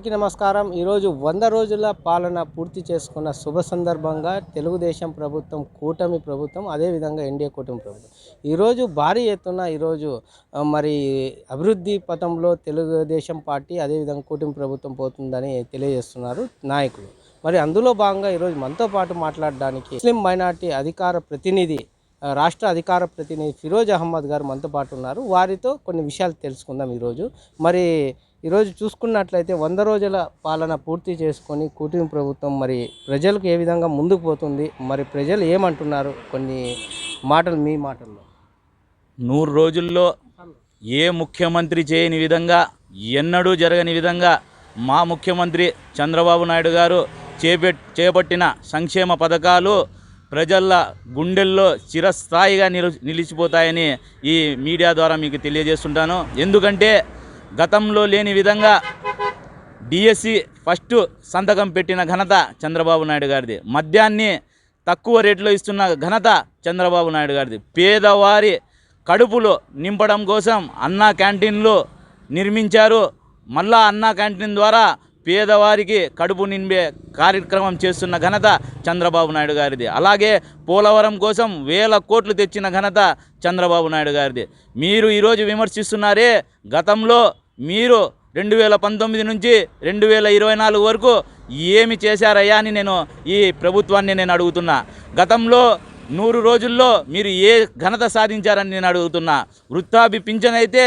అందరికీ నమస్కారం. ఈరోజు వంద రోజుల పాలన పూర్తి చేసుకున్న శుభ సందర్భంగా తెలుగుదేశం ప్రభుత్వం కూటమి ప్రభుత్వం అదేవిధంగా ఎన్డీఏ కూటమి ప్రభుత్వం. ఈరోజు భారీ ఎత్తున ఈరోజు మరి అభివృద్ధి పథంలో తెలుగుదేశం పార్టీ అదేవిధంగా కూటమి ప్రభుత్వం పోతుందని తెలియజేస్తున్నారు నాయకులు. మరి అందులో భాగంగా ఈరోజు మనతో పాటు మాట్లాడడానికి ముస్లిం మైనార్టీ అధికార ప్రతినిధి రాష్ట్ర అధికార ప్రతినిధి ఫిరోజ్ అహ్మద్ గారు మనతో పాటు ఉన్నారు. వారితో కొన్ని విషయాలు తెలుసుకుందాం ఈరోజు. మరి ఈరోజు చూసుకున్నట్లయితే వంద రోజుల పాలన పూర్తి చేసుకొని కూటమి ప్రభుత్వం మరి ప్రజలకు ఏ విధంగా ముందుకు పోతుంది? మరి ప్రజలు ఏమంటున్నారు? కొన్ని మాటలు మీ మాటల్లో. నూరు రోజుల్లో ఏ ముఖ్యమంత్రి చేయని విధంగా ఎన్నడూ జరగని విధంగా మా ముఖ్యమంత్రి చంద్రబాబు నాయుడు గారు చేపెట్ చేపట్టిన సంక్షేమ పథకాలు ప్రజల గుండెల్లో చిరస్థాయిగా నిలిచిపోతాయని ఈ మీడియా ద్వారా మీకు తెలియజేస్తుంటాను. ఎందుకంటే గతంలో లేని విధంగా డిఎస్సి ఫస్ట్ సంతకం పెట్టిన ఘనత చంద్రబాబు నాయుడు గారిది. మద్యాన్ని తక్కువ రేట్లో ఇస్తున్న ఘనత చంద్రబాబు నాయుడు గారిది. పేదవారి కడుపులో నింపడం కోసం అన్నా క్యాంటీన్లు నిర్మించారు. మళ్ళా అన్నా క్యాంటీన్ ద్వారా పేదవారికి కడుపు నింపే కార్యక్రమం చేస్తున్న ఘనత చంద్రబాబు నాయుడు గారిది. అలాగే పోలవరం కోసం వేల కోట్లు తెచ్చిన ఘనత చంద్రబాబు నాయుడు గారిది. మీరు ఈరోజు విమర్శిస్తున్నారే గతంలో మీరు రెండు వేల పంతొమ్మిది నుంచి రెండు వేల ఇరవై నాలుగు వరకు ఏమి చేశారయ్యా అని నేను ఈ ప్రభుత్వాన్ని నేను అడుగుతున్నా. గతంలో నూరు రోజుల్లో మీరు ఏ ఘనత సాధించారని నేను అడుగుతున్నా. వృత్తాభి పింఛన్ అయితే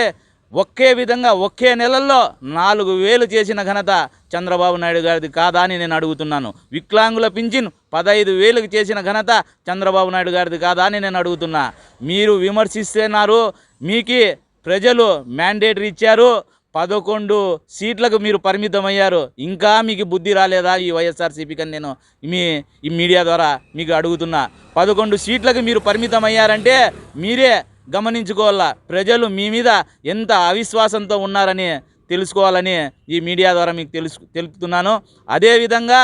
ఒకే విధంగా ఒకే నెలల్లో నాలుగు వేలు చేసిన ఘనత చంద్రబాబు నాయుడు గారిది కాదా అని నేను అడుగుతున్నాను. వికలాంగుల పింఛన్ పదహైదు వేలకు చేసిన ఘనత చంద్రబాబు నాయుడు గారిది కాదా అని నేను అడుగుతున్నా. మీరు విమర్శిస్తున్నారు మీకు ప్రజలు మ్యాండేటరీ ఇచ్చారు పదకొండు సీట్లకు మీరు పరిమితమయ్యారు. ఇంకా మీకు బుద్ధి రాలేదా ఈ వైఎస్ఆర్సీపీకి అని నేను మీ ఈ మీడియా ద్వారా మీకు అడుగుతున్నా. పదకొండు సీట్లకు మీరు పరిమితమయ్యారంటే మీరే గమనించుకోవాలా? ప్రజలు మీ మీద ఎంత అవిశ్వాసంతో ఉన్నారని తెలుసుకోవాలని ఈ మీడియా ద్వారా మీకు తెలుసు తెలుపుతున్నాను. అదేవిధంగా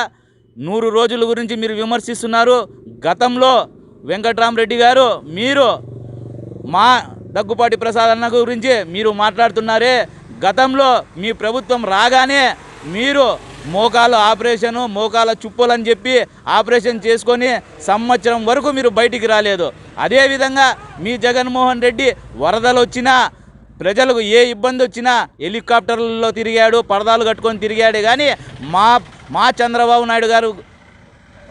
నూరు రోజుల గురించి మీరు విమర్శిస్తున్నారు. గతంలో వెంకట్రామరెడ్డి గారు మీరు మా దగ్గుపాటి ప్రసాద్ అన్న గురించి మీరు మాట్లాడుతున్నారే. గతంలో మీ ప్రభుత్వం రాగానే మీరు మోకాలు ఆపరేషను మోకాల చుప్పులని చెప్పి ఆపరేషన్ చేసుకొని సంవత్సరం వరకు మీరు బయటికి రాలేదు. అదేవిధంగా మీ జగన్మోహన్ రెడ్డి వరదలు వచ్చినా ప్రజలకు ఏ ఇబ్బంది వచ్చినా హెలికాప్టర్లలో తిరిగాడు పరదాలు కట్టుకొని తిరిగాడు కానీ మా మా చంద్రబాబు నాయుడు గారు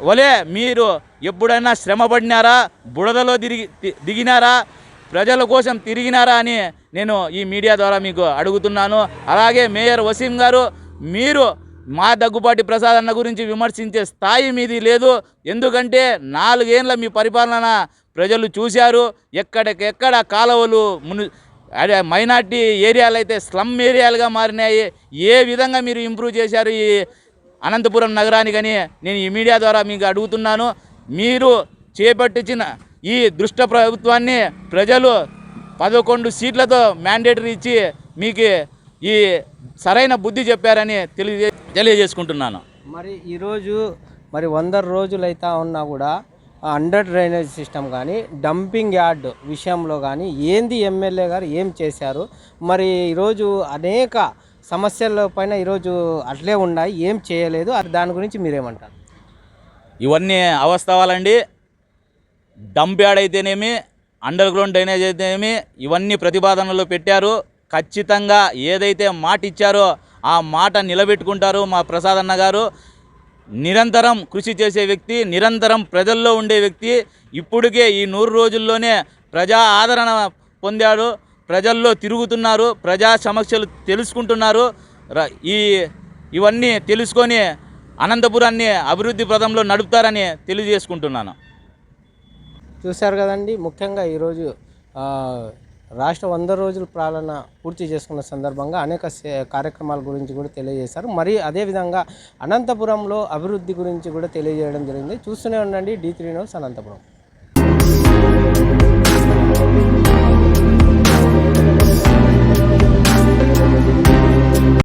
వలే మీరు ఎప్పుడైనా శ్రమపడినారా బుడదలో తిరిగి దిగినారా ప్రజల కోసం తిరిగినారా అని నేను ఈ మీడియా ద్వారా మీకు అడుగుతున్నాను. అలాగే మేయర్ వసీం గారు మీరు మా దగ్గుపాటి ప్రసాద్ అన్న గురించి విమర్శించే స్థాయి మీది లేదు. ఎందుకంటే నాలుగేండ్ల మీ పరిపాలన ప్రజలు చూశారు. ఎక్కడికెక్కడ కాలువలు మును అదే మైనార్టీ ఏరియాలు అయితే స్లమ్ ఏరియాలుగా మారినాయి. ఏ విధంగా మీరు ఇంప్రూవ్ చేశారు ఈ అనంతపురం నగరానికని నేను ఈ మీడియా ద్వారా మీకు అడుగుతున్నాను. మీరు చేపట్టించిన ఈ దుష్ట ప్రభుత్వాన్ని ప్రజలు పదకొండు సీట్లతో మ్యాండేటరీ ఇచ్చి మీకు ఈ సరైన బుద్ధి చెప్పారని తెలియజే తెలియజేసుకుంటున్నాను. మరి ఈరోజు మరి వంద రోజులు అయితే ఉన్నా కూడా అండర్ డ్రైనేజ్ సిస్టమ్ కానీ డంపింగ్ యార్డ్ విషయంలో కానీ ఏంది ఎమ్మెల్యే గారు ఏం చేశారు? మరి ఈరోజు అనేక సమస్యల పైన ఈరోజు అట్లే ఉన్నాయి ఏం చేయలేదు అది దాని గురించి మీరేమంటారు? ఇవన్నీ అవస్థవాలండి. డంప్ యార్డ్ అయితేనేమి అండర్ గ్రౌండ్ డ్రైనేజ్ అయితేనేమి ఇవన్నీ ప్రతిపాదనలో పెట్టారు. ఖచ్చితంగా ఏదైతే మాట ఇచ్చారో ఆ మాట నిలబెట్టుకుంటారు మా ప్రసాద్ అన్న గారు. నిరంతరం కృషి చేసే వ్యక్తి నిరంతరం ప్రజల్లో ఉండే వ్యక్తి. ఇప్పటికే ఈ నూరు రోజుల్లోనే ప్రజా ఆదరణ పొందాడు. ప్రజల్లో తిరుగుతున్నారు ప్రజా సమస్యలు తెలుసుకుంటున్నారు. ఈ ఇవన్నీ తెలుసుకొని అనంతపురాన్ని అభివృద్ధి పదంలో నడుపుతారని తెలియజేసుకుంటున్నాను. చూశారు కదండి ముఖ్యంగా ఈరోజు రాష్ట్ర వంద రోజుల పాలన పూర్తి చేసుకున్న సందర్భంగా అనేక కార్యక్రమాల గురించి కూడా తెలియజేశారు. మరి అదేవిధంగా అనంతపురంలో అభివృద్ధి గురించి కూడా తెలియజేయడం జరిగింది. చూస్తూనే ఉండండి. D three news Anantapuram.